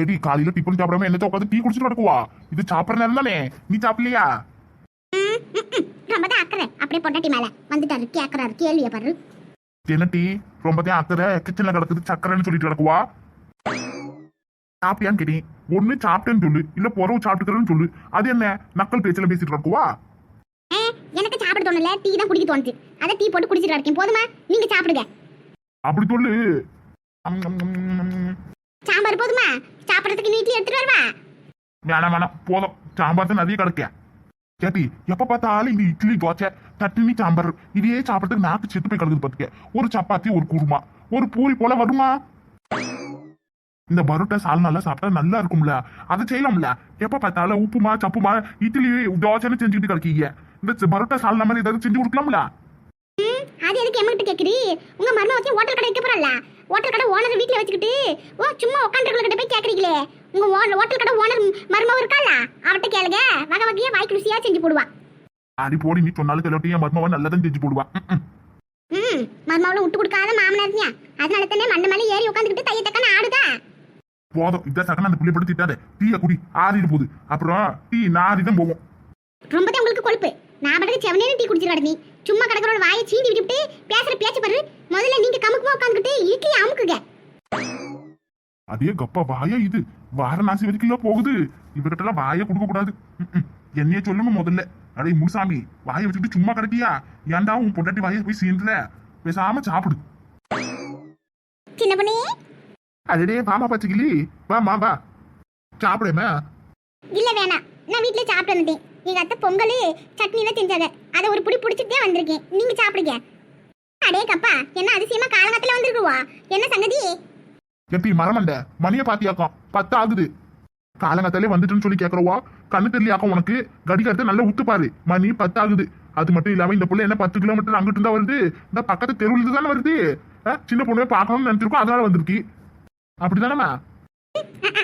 சரி காலையில டிஃபன் சாப்பிடாம என்ன உட்காந்து டீ குடிச்சிட்டு நடக்குவா? இது சாப்பிட்ற நேரம் தானே? நீ சாப்பிடலையா? ரொம்ப தான் அக்கறை. அப்படியே பொண்டாட்டி மேல. வந்துட்டாரு கேக்குறாரு கேள்விய பாரு. என்ன டீ? ரொம்ப தான் அக்கறை கிச்சன்ல கிடக்குது சக்கரைன்னு சொல்லிட்டு கிடக்குவா? சாப்பிட்டியான்னு கேட்டேன் ஒண்ணு சாப்பிட்டேன்னு சொல்லு. இல்ல பொறவு சாப்பிட்டுக்கிறேன்னு சொல்லு. அது என்ன? நக்கல் பேச்சுல பேசிட்டு கிடக்குவா ஏ, எனக்கு சாப்பிட தோணல. டீ தான் குடிக்க தோணுச்சு. அதை டீ போட்டு குடிச்சிட்டு இருக்கேன் போதுமா? நீங்க சாப்பிடுங்க. அப்படி சொல்லு. சாம்பார் போதுமா? சாப்பிடறதுக்கு நீ இட்லி எடுத்துட்டு வருவா? வேணாம் வேணாம். போதும். சாம்பார் தான் நிறைய கிடக்க. கேட்டி எப்ப பார்த்தாலும் இந்த இட்லி தோசை சட்னி சாம்பார் இதையே சாப்பிட்றதுக்கு நாக்கு செத்து போய் கிடக்குது பார்த்துக்க ஒரு சப்பாத்தி ஒரு குருமா. ஒரு பூரி போல வருமா? இந்த பரோட்டா சால்னால சாப்பிட்டா நல்லா இருக்கும்ல. அதை செய்யலாம்ல. எப்ப பார்த்தாலும் உப்புமா சப்புமா இட்லி தோசைன்னு செஞ்சுக்கிட்டு கிடக்கீங்க. இந்த பரோட்டா சால்னா மாதிரி ஏதாவது செஞ்சு கொடுக்கலாம்ல? அது எதுக்கு எம்மகிட்ட கேக்குறீ? உங்க மருமக வச்சு ஹோட்டல் கடை வைக்க ஹோட்டல் கடை ஓனர் வீட்ல வச்சுக்கிட்டு ஓ சும்மா உட்காந்துருக்கல கிட்ட போய் கேக்குறீங்களே உங்க ஓனர் ஹோட்டல் கடை ஓனர் மருமக இருக்கால அவட்ட கேளுங்க. வகை வகையா வாய்க்கு ருசியா செஞ்சு போடுவா. அடி போடி நீ சொன்னாலும் கிளட்டி என் மருமவன் நல்லதான் செஞ்சு போடுவா. ம், ம். ம் மருமகளை விட்டு கொடுக்காத மாமனார் அதனால தானே மண்டை மேலே ஏறி உட்காந்துக்கிட்டு தைய தக்கன ஆடுதா? போதும் இதான் சக்கன அந்த புள்ளி படுத்து திட்டாத. டீயை குடி ஆறிட்டு போகுது அப்புறம் டீ நாரி தான் போகும் ரொம்ப தான் உங்களுக்கு கொழுப்பு. நான் பாட்டுக்கு செவனேன்னு டீ குடிச்சிட்டு கிடந்தீ சும்மா கிடக்கிறோட வாயை சீண்டி விட்டுவிட்டு பேசுற பேச்சு பாரு. முதல்ல நீங்க கமுக்குமா உட்காந்துக்கிட்டு இட்லி அமுக்குங்க. அதே கப்பா வாயா இது? வாரணாசி வரைக்கும் போகுது. இவர்கிட்ட வாயை கொடுக்க கூடாது. என்னைய சொல்லணும் முதல்ல. அடே முனுசாமி வாயை வச்சுக்கிட்டு சும்மா கிடக்கியா ஏன்டா உன் பொண்டாட்டி வாயை போய் சீன்ற பேசாம சாப்பிடு. சின்ன பொண்ணே. மாமா பச்சைக்கிளி வா மா வா. சாப்பிடுமே இல்ல வேணாம். நான் வீட்ல சாப்பிட்டு வந்துட்டேன். எங்க அத்தை பொங்கல் சட்னி எல்லாம் செஞ்சாங்க. அதை ஒரு புடி பிடிச்சிட்டே வந்திருக்கேன். நீங்க சாப்பிடுங்க. அடே கப்பா என்ன அதிசயமா காலங்கத்துல வந்திருக்குவா? என்ன சங்கதி? எப்படி மரமண்ட மணியை பாத்தியாக்கம். பத்து ஆகுது. காலங்கத்தாலே வந்துட்டுன்னு சொல்லி கேக்குறவா? கண்ணு தெரியலையாக்கம் உனக்கு. கடிகாரத்தை நல்லா உத்து பாரு மணி பத்து ஆகுது அது மட்டும் இல்லாம இந்த பிள்ளை என்ன பத்து கிலோமீட்டர் அங்கிட்டு தான் வருது? இந்த பக்கத்து தெருவில் தானே வருது சின்ன பொண்ணு பார்க்கணும்னு நினைச்சிருக்கோம். அதனால வந்திருக்கு. அப்படிதானம்மா?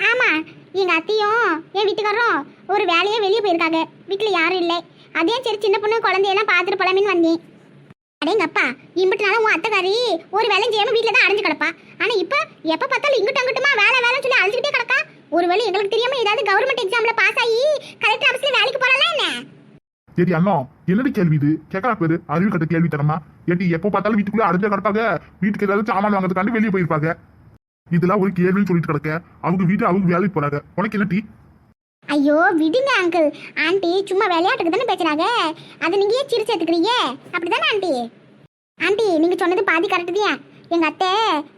ஆமா எங்க அத்தையும் என் வீட்டுக்காரரும் ஒரு வேலையே வெளியே போயிருக்காங்க. வீட்டுல யாரும் இல்லை. அதே சரி சின்ன பொண்ணு குழந்தையெல்லாம் பார்த்துட்டு போலாமேன்னு வந்தேன். அடேங்கப்பா இம்பிட்டு நாளும் உன் அத்தைக்காரி ஒரு வேலையும் செய்யாம வீட்டுல தான் அடைஞ்சு கிடப்பா. ஆனா இப்ப எப்ப பார்த்தாலும் இங்கிட்டு அங்கிட்டுமா வேலை வேலைன்னு சொல்லி அழைச்சிக்கிட்டே கிடக்கா? ஒரு வேலை எங்களுக்கு தெரியாம ஏதாவது கவர்மெண்ட் எக்ஸாம்ல பாஸ் ஆகி கலெக்டர் ஆஃபீஸ்ல வேலைக்கு போறலாம் என்ன? சரி அண்ணா என்னடி கேள்வி இது? கேட்கறா பேரு அறிவு கட்ட கேள்வி தரமா ஏட்டி எப்போ பார்த்தாலும் வீட்டுக்குள்ளே அடைஞ்ச கிடப்பாங்க. வீட்டுக்கு ஏதாவது சாமான் வாங்குறதுக்காண்டி வெளியே போயிருப்பாங்க. இதெல்லாம் ஒரு கேள்வின்னு சொல்லிட்டு கிடக்க. அவங்க வீட்டு அவங்க வேலைக்கு போறாங்க. உனக்கு என்ன டீ? ஐயோ விடுங்க அங்கிள் ஆண்டி சும்மா விளையாட்டுக்கு தானே பேசுறாங்க. அதை நீங்க ஏன் சிரிச்சு எடுத்துக்கிறீங்க? அப்படிதானே ஆண்டி? ஆண்டி நீங்க சொன்னது பாதி கரெக்டு தான் எங்க அத்தை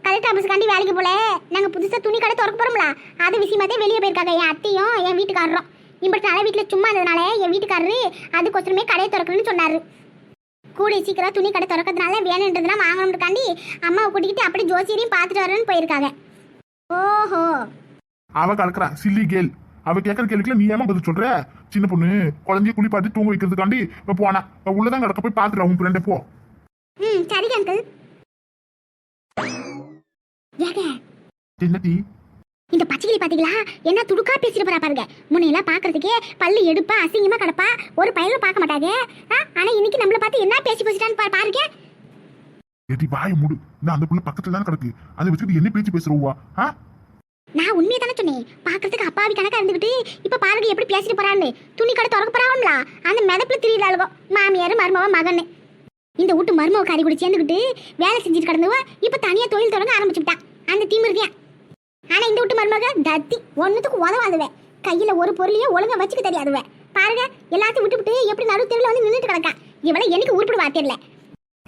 கலெக்டர் ஆஃபீஸ்க்காண்டி வேலைக்கு போல. நாங்க புதுசா துணி கடை திறக்க போறோம்ல. அது விஷயமா தான் வெளியே போயிருக்காங்க. என் அத்தையும் என் வீட்டுக்காரரும். இப்படி நல்ல வீட்டுல சும்மா இருந்ததுனால என் வீட்டுக்காரரு அதுக்கோசரமே கடையை திறக்கணும்னு சொன்னாரு. கூடி சீக்கிரம் துணி கடை திறக்கிறதுனால வேணுன்றதுலாம் வாங்கணுன்றக்காண்டி அம்மாவை கூட்டிக்கிட்டு அப்படி ஜோசியரையும் பார்த்துட்டு வரேன்னு போயிருக்காங்க. ஓஹோ அவ கலக்குறா சில்லி கேள். அவ கேட்கற கேள்விக்குல நீ ஏமா பதில் சொல்ற? சின்ன பொண்ணு குழந்தைய குளிப்பாட்டி தூங்க வைக்கிறதுக்காண்டி இப்ப போனா. இப்ப உள்ளதான் கிடக்க போய் பாத்துட்டு உன் ஃப்ரெண்டை போ. ம் சரிங்க அங்கிள் ஏங்க? என்ன டீ இந்த பச்சைக்கிளி பாத்தீங்களா? என்ன துடுக்கா பேசிட்டு போறா பாருங்க. முன்னையெல்லாம் பாக்குறதுக்கே பல்லு எடுப்பா அசிங்கமா கிடப்பா. ஒரு பயலும் பார்க்க மாட்டாங்க. ஆனா இன்னைக்கு நம்மள பார்த்து என்ன பேசி பேசிட்டான்னு பாருங்க. எடி வாய மூடு. நான் அந்த புள்ள பக்கத்துல தான் கிடக்கு. அதை வச்சுட்டு என்ன பேச்சு பேசுறவா ஆ? நான் உண்மையை தானே சொன்னேன். பாக்குறதுக்கு அப்பாவி கணக்கா இருந்துகிட்டு இப்ப பாருங்க எப்படி பேசிட்டு போறான்னு. துணி கடை திறக்க போறாங்களா அந்த மிதப்புல திரியலாளுகோ மாமியார் மருமவ மகன் இந்த வீட்டு மருமவ காரி கூட சேர்ந்துக்கிட்டு வேலை செஞ்சுட்டு கிடந்தவ இப்ப தனியா தொழில் தொடங்க ஆரம்பிச்சுட்டான் அந்த திமிருதியான் ஆனா இந்த வீட்டு மருமக தத்தி. ஒண்ணுத்துக்கு உதவாதுவ. கையில ஒரு பொருளையும் ஒழுங்கா வச்சுக்க தெரியாதுவ. பாருங்க எல்லாத்தையும் விட்டுவிட்டு எப்படி நடு தெருவில் வந்து நின்றுட்டு கிடக்கா. இவளை எனக்கு உருப்பிடுவா தெரியல.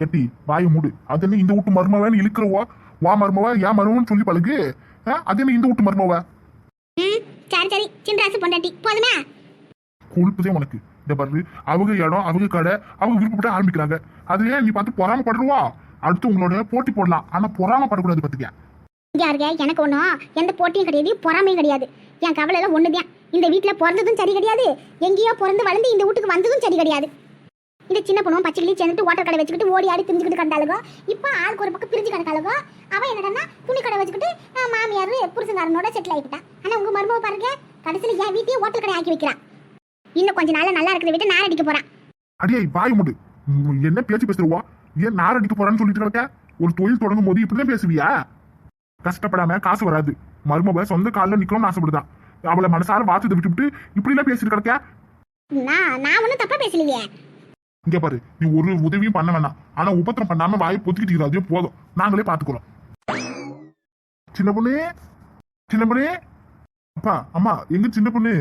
கெட்டி வாய மூடு. அது என்ன இந்த வீட்டு மருமவன் இழுக்கிறவா? வா மருமவா ஏன் மருமவன் சொல்லி பழகு? அது என்ன இந்த வீட்டு மருமவ? சரி சரி. சின்ராசு பொண்டாட்டி. போதுமா? கொழுப்புதே உனக்கு. இந்த பாரு அவங்க இடம் அவங்க கடை அவங்க விருப்பப்பட்டு ஆரம்பிக்கிறாங்க. அதுலயே நீ பார்த்து பொறாமப்படுறவா அடுத்து உங்களோட போட்டி போடலாம். ஆனா பொறாமப்படக்கூடாது பாத்துக்க. இருக்க எனக்கு ஒன்றும் எந்த போட்டியும் கிடையாது பொறாமையும் கிடையாது. என் கவலை எல்லாம் ஒண்ணுதான். இந்த வீட்டில் பிறந்ததும் சரி கிடையாது. எங்கேயோ பிறந்து வளர்ந்து இந்த வீட்டுக்கு வந்ததும் சரி கிடையாது. இந்த சின்ன பொண்ணும் பச்சைக்கிளி சேர்ந்துட்டு ஓட்டர் கடை வச்சுக்கிட்டு ஓடி ஆடி திரிஞ்சுக்கிட்டு கண்டாளுகோ இப்போ ஆளுக்கு ஒரு பக்கம் பிரிஞ்சு கிடக்காளுகோ அவன் என்னடா துணி கடை வச்சுக்கிட்டு மாமியார் புருஷங்காரனோட செட்டில் ஆகிட்டான் ஆனா உங்க மருமக பாருங்க கடைசியில் என் வீட்டையே ஓட்டல் கடை ஆக்கி வைக்கிறான் இன்னும் கொஞ்ச நாள்ல நல்லா இருக்கிற விட்டு நான் அடிக்க போறான் அடியே வாய் மூடு. என்ன பேச்சு பேசுறவா? ஏன் நார் அடிக்க போறான்னு சொல்லிட்டு கிடக்க? ஒரு தொழில் தொடங்கும் போது இப்படிதான் பேசுவியா? கஷ்டப்படாம காசு வராது. மருமக சொந்த காலில் நிக்கணும்னு ஆசைப்படுதான் அவளை மனசார வார்த்தை விட்டுவிட்டு இப்படி எல்லாம் பேசிட்டு கிடக்க? நான் நான் ஒன்றும் தப்பா பேசலையே. இங்க பாரு நீ ஒரு உதவியும் பண்ண வேணாம். ஆனா உபத்திரம் பண்ணாம வாயை பொத்திக்கிட்டு அதே போதும். நாங்களே பாத்துக்கிறோம். சின்ன பொண்ணு சின்ன பொண்ணு. அப்பா அம்மா எங்க சின்ன பொண்ணு?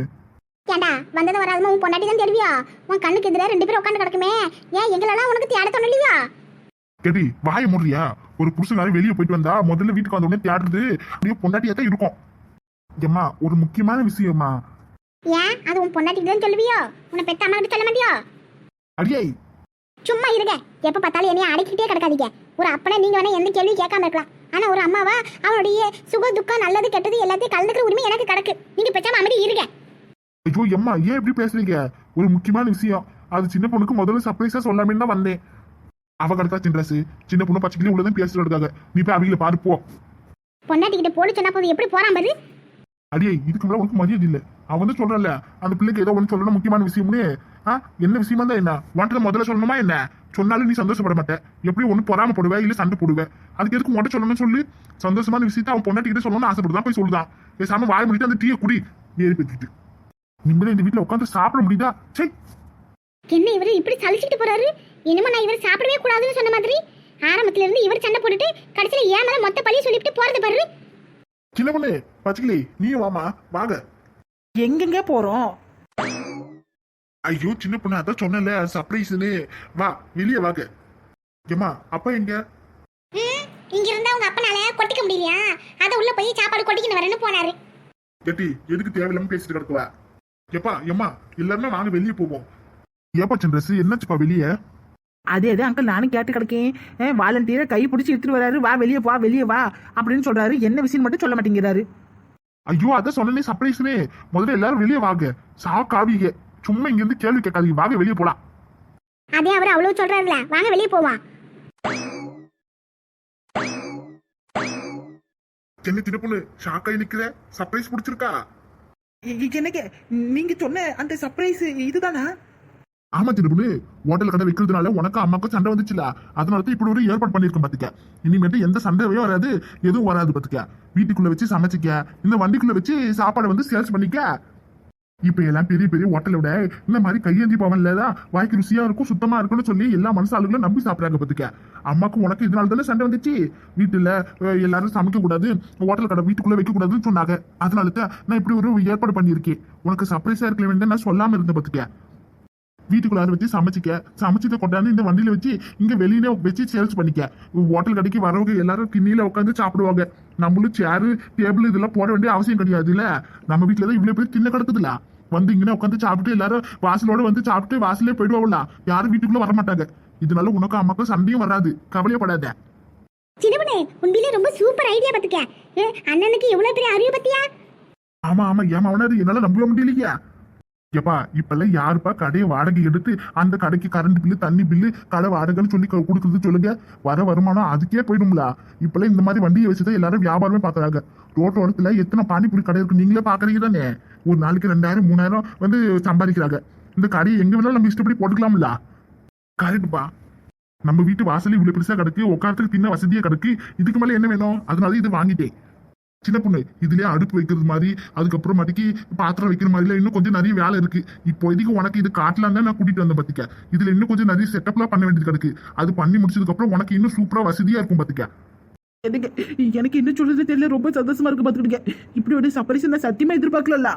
ஏண்டா வந்தது வராதமா உன் பொண்டாட்டி தான் தெரிவியா உன் கண்ணுக்கு எதிரே ரெண்டு பேரும் உட்காந்து கிடக்குமே. ஏன் எங்களெல்லாம் உனக்கு தேட தோணலையா கேட்டி வாயை முடுறியா? ஒரு புருஷனாரி வெளியே போயிட்டு வந்தா முதல்ல வீட்டுக்கு வந்த உடனே தேடுறது அப்படியே பொண்டாட்டியா தான் இருக்கும். ஏம்மா ஒரு முக்கியமான விஷயம்மா. ஏன்? அது உன் பொண்டாட்டிக்கு தான் சொல்லுவியோ? உன்னை பெத்த அம்மா கிட்ட சொல்ல மாட்டியோ? அடியே சும்மா இருங்க. எப்ப பார்த்தாலும் என்னைய அடக்கிட்டே கிடக்காதீங்க. ஒரு அப்பனை நீங்க வேணா எந்த கேள்வியும் கேட்காம இருக்கலாம். ஆனா ஒரு அம்மாவா அவனுடைய சுக துக்கம் நல்லது கெட்டது எல்லாத்தையும் கலந்துக்கிற உரிமை எனக்கு கிடக்கு. நீங்க பேசாம அமைதி இருங்க. ஐயோ எம்மா ஏன் இப்படி பேசுறீங்க? ஒரு முக்கியமான விஷயம். அது சின்ன பொண்ணுக்கு முதல்ல சர்ப்ரைஸா சொல்லாமேன்னு தான் வந்தேன். அவ கடத்தா சின்ராசு சின்ன பொண்ணு பச்சைக்கிளி உள்ளதான் பேசிட்டு இருக்காங்க. நீ போய் அவங்கள பாரு போ. பொண்டாட்டி கிட்ட போலி சொன்னா போது எப்படி போறான் பாரு? அடியே இதுக்கு மேல உனக்கு மரியாதை இல்ல. அவன் வந்து சொல்றல அந்த பிள்ளைக்கு ஏதோ ஒன்று சொல்லணும் முக்கியமான விஷயம்னு? ஆ என்ன விஷயமா தான் என்ன? உன்கிட்ட முதல்ல சொல்லணுமா என்ன? சொன்னாலும் நீ சந்தோஷப்பட மாட்ட. எப்படி ஒண்ணு பொறாம போடுவ இல்ல சண்டை போடுவ? அதுக்கு எதுக்கு உன்கிட்ட சொல்லணும்னு சொல்லி? சந்தோஷமான விஷயத்த அவன் பொண்டாட்டி கிட்ட சொல்லணும்னு ஆசைப்படுதான் போய் சொல்லுதான். பேசாம வாய முடிட்டு அந்த டீயை குடி. ஏறி பெற்றுட்டு நிம்மதியா இந்த வீட்டுல உட்காந்து சாப்பிட முடியுதா? சே என்ன இவரு இப்படி சலிச்சுட்டு போறாரு? இனிமே நான் இவர் சாப்பிடவே கூடாதுன்னு சொன்ன மாதிரி. ஆரம்பத்துல இருந்து இவர் சண்டை போட்டுட்டு கடைசியில ஏன் மேல மொத்த பழிய சொல்லிட்டு போறது பாரு. சின்ன பொண்ணு பச்சைக்கிளி நீயும் வாமா வாங்க. எங்கெங்க போறோம்? ஐயோ சின்ன பொண்ணு அதான் சொன்னல சர்ப்ரைஸ்னு வா வெளியே வாங்க. ஏமா அப்பா எங்க? இங்க இருந்தா உங்க அப்பனால கொட்டிக்க முடியலையா? அத உள்ள போய் சாப்பாடு கொட்டிக்கின்னு வரேன்னு போனாரு. கெட்டி எதுக்கு தேவையில்லாம பேசிட்டு கிடக்குவ? எப்பா எம்மா எல்லாருமே வாங்க வெளியே போவோம். ஏப்பா சின்ரஸ் என்னாச்சுப்பா வெளியே? அதே அதே அங்கிள் நானும் கேட்டு கிடக்கேன். வாலண்டியரை கை பிடிச்சி எடுத்துட்டு வராரு. வா வெளியே வா வெளியே வா அப்படின்னு சொல்றாரு. என்ன விஷயம் மட்டும் சொல்ல மாட்டேங்கிறாரு. ஐயோ அதான் சொன்னே சர்ப்ரைஸ்னே முதல்ல எல்லாரும் வெளியே வாங்க. சாக்காவீங்க சும்மா இங்க இருந்து கேள்வி கேட்காதீங்க. வாங்க வெளியே போலாம். அதே அவர் அவ்வளவு சொல்றாருல. வாங்க வெளியே போவான் என்ன சின்ன பொண்ணு ஷாக்காய் நிக்கிற? சர்ப்ரைஸ் பிடிச்சிருக்கா? என்னங்க நீங்க சொன்ன அந்த சர்ப்ரைஸ் இதுதானா? ஆமா திருபுலு ஹோட்டல் கடை வைக்கிறதுனால உனக்கு அம்மாக்கும் சண்டை வந்துச்சுல. அதனால தான் இப்படி ஒரு ஏற்பாடு பண்ணிருக்கோம் பாத்துக்க. இனிமேட்டு எந்த சண்டையும் வராது எதுவும் வராது பாத்துக்க. வீட்டுக்குள்ள வச்சு சமைச்சிக்க. இந்த வண்டிக்குள்ள வச்சு சாப்பாடை வந்து சேல்ஸ் பண்ணிக்க. இப்ப எல்லாம் பெரிய பெரிய ஹோட்டலை விட இந்த மாதிரி கையேந்தி பவன்ல தான் வாய்க்கு ருசியா இருக்கும் சுத்தமா இருக்கும்னு சொல்லி எல்லா மனசாளுகளும் நம்பி சாப்பிடுறாங்க பாத்துக்க. அம்மாக்கும் உனக்கு இதனால தானே சண்டை வந்துச்சு? வீட்டுல எல்லாரும் சமைக்க கூடாது ஹோட்டல் கடை வீட்டுக்குள்ள வைக்க கூடாதுன்னு சொன்னாங்க. அதனால தான் நான் இப்படி ஒரு ஏற்பாடு பண்ணியிருக்கேன். உனக்கு சர்ப்ரைஸா இருக்க வேண்டிய நான் சொல்லாம இருந்தேன் பாத்துக்க. வீட்டுக்குள்ளார வச்சு சமைச்சிக்க சமைச்சதை கொண்டாந்து இந்த வண்டியில வச்சு இங்க வெளியில வச்சு சேல்ஸ் பண்ணிக்க. ஹோட்டல் கடைக்கு வரவங்க எல்லாரும் கிண்ணியில உட்காந்து சாப்பிடுவாங்க. நம்மளும் சேரு டேபிள் இதெல்லாம் போட வேண்டிய அவசியம் கிடையாதுல்ல? நம்ம வீட்டுல தான் இவ்வளவு பேர் தின்ன கிடக்குதுல வந்து இங்கே உட்காந்து சாப்பிட்டு எல்லாரும் வாசலோட வந்து சாப்பிட்டு வாசலே போயிடுவாங்கல்ல? யாரும் வீட்டுக்குள்ள வர மாட்டாங்க இதனால உனக்கு அம்மாக்கும் சண்டையும் வராது. கவலையப்படாத. சின்னப்பனே உண்மையிலே ரொம்ப சூப்பர் ஐடியா பாத்துக்க. அண்ணனுக்கு எவ்வளவு பெரிய அறிவு பத்தியா? ஆமா ஆமா. ஏமா அவனாது என்னால நம்பவே முடியலையா. எப்பா இப்பெல்லாம் யாருப்பா கடையை வாடகை எடுத்து அந்த கடைக்கு கரண்ட் பில்லு தண்ணி பில்லு கடை வாடகைன்னு சொல்லி கொடுக்குறது சொல்லுங்க? வர வருமானம் அதுக்கே போயிடும்ல. இப்பெல்லாம் இந்த மாதிரி வண்டியை வச்சுதான் எல்லாரும் வியாபாரமே பாக்குறாங்க ரோட்டோரத்துல எத்தனை பானிபூரி கடை இருக்கு நீங்களே பாக்குறீங்க தானே? ஒரு நாளைக்கு ரெண்டாயிரம் மூணாயிரம் வந்து சம்பாதிக்கிறாங்க. இந்த கடையை எங்க வேணாலும் நம்ம இஷ்டப்படி போட்டுக்கலாம்ல. கரெக்ட்பா நம்ம வீட்டு வாசலே இவ்வளவு பெருசா கிடக்கு உட்காரத்துக்கு தின்ன வசதியா கிடக்கு இதுக்கு மேல என்ன வேணும்? அதனால இது வாங்கிட்டேன். சின்ன பொண்ணு இதுலயே அடுப்பு வைக்கிறது மாதிரி அதுக்கப்புறம் மாட்டிக்கு பாத்திரம் வைக்கிற மாதிரிலாம் இன்னும் கொஞ்சம் நிறைய வேலை இருக்கு. இப்போதைக்கு உனக்கு இது காட்டலாம் தான் நான் கூட்டிட்டு வந்தேன் பாத்துக்க. இதுல இன்னும் கொஞ்சம் நிறைய செட்டப்லாம் பண்ண வேண்டியது கிடக்கு. அது பண்ணி முடிச்சதுக்கு அப்புறம் உனக்கு இன்னும் சூப்பரா வசதியா இருக்கும் பாத்துக்க. எனக்கு எனக்கு என்ன சொல்றது தெரியல. ரொம்ப சந்தோஷமா இருக்கு பாத்துக்கிட்டீங்க. இப்படி ஒரு சர்ப்ரைஸ் நான் சத்தியமா எதிர்பார்க்கல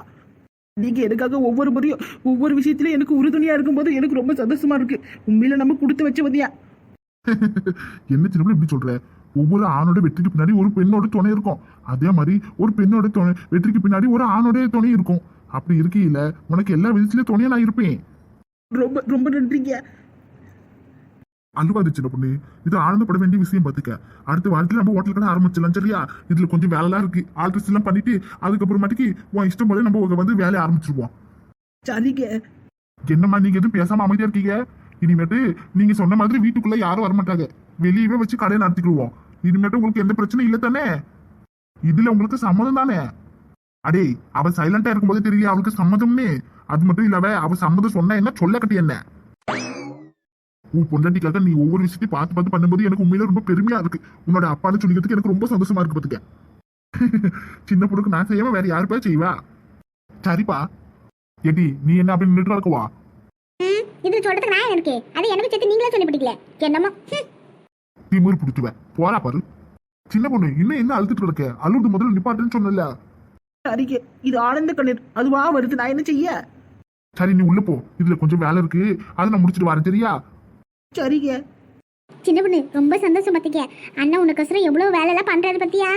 நீங்க எனக்காக ஒவ்வொரு முறையும் ஒவ்வொரு விஷயத்திலயும் எனக்கு உறுதுணையா இருக்கும்போது எனக்கு ரொம்ப சந்தோஷமா இருக்கு. உண்மையில நம்ம கொடுத்து வச்ச வந்தியா என்ன பொண்ணு இப்படி சொல்ற? ஒவ்வொரு ஆணோட வெற்றிக்கு பின்னாடி ஒரு பெண்ணோட துணை இருக்கும். அதே மாதிரி ஒரு பெண்ணோட துணை வெற்றிக்கு பின்னாடி ஒரு ஆணோட துணை இருக்கும். அப்படி இருக்கையில உனக்கு எல்லா விதத்துலயும் துணையா நான் இருப்பேன். ரொம்ப ரொம்ப நன்றிங்க. அழுவாது சின்ன பொண்ணு. இது ஆனந்தப்பட வேண்டிய விஷயம் பாத்துக்க. அடுத்த வாழ்க்கையில நம்ம ஹோட்டல் கடை ஆரம்பிச்சிடலாம் சரியா? இதுல கொஞ்சம் வேலைலாம் இருக்கு. ஆல்ட்ரஸ் எல்லாம் பண்ணிட்டு அதுக்கப்புறமாட்டிக்கு உன் இஷ்டம் போல நம்ம வந்து வேலையை ஆரம்பிச்சிருவோம். சரிங்க. என்னம்மா நீங்க எதுவும் பேசாம அமைதியா இருக்கீங்க? இனிமேட்டு நீங்க சொன்ன மாதிரி வீட்டுக்குள்ள யாரும் வரமாட்டாங்க. வெளியவே வச்சு கடையை நடத்திக்கிடுவோம். இனிமேட்டு உங்களுக்கு எந்த பிரச்சனையும் இல்லை தானே? இதுல உங்களுக்கு சம்மதம் தானே? அடே அவ சைலண்டா இருக்கும்போது தெரியல அவளுக்கு சம்மதம்னு. அது மட்டும் இல்லாம அவ சம்மதம் சொன்னா என்ன? சொல்ல கட்டி என்ன? உன் பொண்டாட்டிக்காக நீ ஒவ்வொரு விஷயத்தையும் பார்த்து பார்த்து பண்ணும்போது எனக்கு உண்மையில ரொம்ப பெருமையா இருக்கு. உன்னோட அப்பான்னு சொல்லிக்கிறதுக்கு எனக்கு ரொம்ப சந்தோஷமா இருக்கு பாத்துக்க சின்ன பொண்ணுக்கு நான் செய்யாம வேற யாருப்பா செய்வா? சரிப்பா. ஏடி நீ என்ன அப்படி நின்று கிடக்குவா ம் இது சொல்றதுக்கு நான் இருக்கு அது எனக்கு சேர்த்து நீங்களே சொல்லிவிட்டீங்களே என்னமோ? ஹம். திமிரு பிடிச்சுவேன் போறா பாரு. சின்ன பொண்ணு இன்னும் என்ன அழுத்துட்டு கிடக்க? அழுது முதல்ல நிப்பாட்டுன்னு சொன்னல சரிங்க இது ஆனந்த கண்ணீர். அதுவா வருது நான் என்ன செய்ய? சரி நீ உள்ள போ. இதுல கொஞ்சம் வேலை இருக்கு. அதை நான் முடிச்சிட்டு வரேன் சரியா? சரிங்க. சின்ன பொண்ணு ரொம்ப சந்தோஷம் பார்த்திக்க. அண்ணன் உனக்கோசரம் எவ்வளோ வேலையெல்லாம் பண்றாரு பத்தியா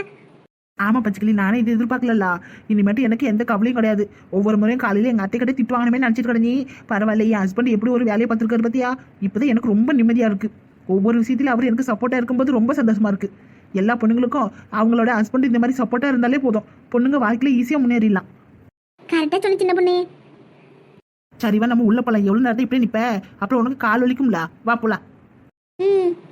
ஆமா பச்சைக்கிளி நானே இது எதிர்பார்க்கலல்ல. இனிமேட்டு எனக்கு எந்த கவலையும் கிடையாது. ஒவ்வொரு முறையும் காலையில எங்க அத்தை கிட்ட திட்டு வாங்கணுமே நினைச்சிட்டு கிடஞ்சி பரவாயில்ல என் ஹஸ்பண்ட் எப்படி ஒரு வேலையை பார்த்துருக்காரு பத்தியா இப்போதான் எனக்கு ரொம்ப நிம்மதியா இருக்கு. ஒவ்வொரு விஷயத்திலும் அவர் எனக்கு சப்போர்ட்டா இருக்கும்போது ரொம்ப சந்தோஷமா இருக்கு. எல்லா பொண்ணுங்களுக்கும் அவங்களோட ஹஸ்பண்ட் இந்த மாதிரி சப்போர்ட்டா இருந்தாலே போதும். பொண்ணுங்க வாழ்க்கையில ஈஸியா முன்னேறிடலாம். கரெக்டாக சொல்லு சின்ன பொண்ணு. சரிவா நம்ம உள்ள போலாம். எவ்வளவு நேரத்தை இப்படியே நிப்ப? அப்புறம் உனக்கு கால் வலிக்கும்ல. வா போலாம். ம்.